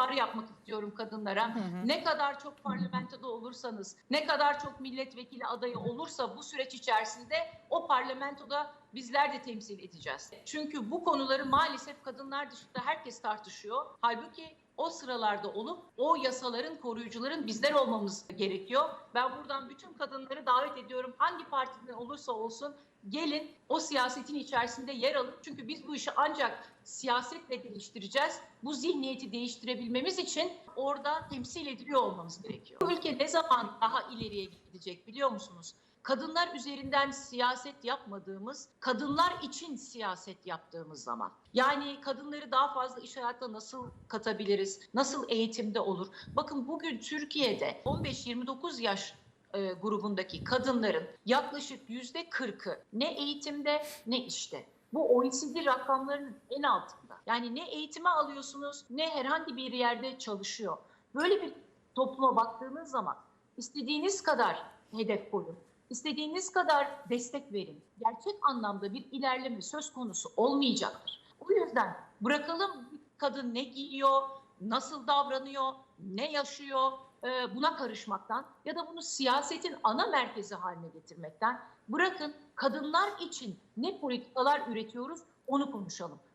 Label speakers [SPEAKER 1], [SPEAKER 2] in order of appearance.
[SPEAKER 1] çağrı yapmak kadınlara. Ne kadar çok parlamentoda olursanız, ne kadar çok milletvekili adayı olursa bu süreç içerisinde o parlamentoda bizler de temsil edeceğiz. Çünkü bu konuları maalesef kadınlar dışında herkes tartışıyor. Halbuki o sıralarda olup o yasaların koruyucuların bizler olmamız gerekiyor. Ben buradan bütün kadınları davet ediyorum. Hangi partiden olursa olsun gelin o siyasetin içerisinde yer alın. Çünkü biz bu işi ancak siyasetle değiştireceğiz. Bu zihniyeti değiştirebilmemiz için orada temsil ediliyor olmamız gerekiyor. Bu ülke ne zaman daha ileriye gidecek biliyor musunuz? Kadınlar üzerinden siyaset yapmadığımız, kadınlar için siyaset yaptığımız zaman. Yani kadınları daha fazla iş hayatına nasıl katabiliriz? Nasıl eğitimde olur? Bakın bugün Türkiye'de 15-29 yaş e, grubundaki kadınların yaklaşık yüzde 40'ı ne eğitimde ne işte. Bu OECD rakamlarının en altında. Yani ne eğitime alıyorsunuz ne herhangi bir yerde çalışıyor. Böyle bir topluma baktığınız zaman istediğiniz kadar hedef koyun. istediğiniz kadar destek verin. Gerçek anlamda bir ilerleme söz konusu olmayacaktır. O yüzden bırakalım kadın ne giyiyor, nasıl davranıyor, ne yaşıyor e, buna karışmaktan ya da bunu siyasetin ana merkezi haline getirmekten bırakın kadınlar için ne politikalar üretiyoruz onu konuşalım.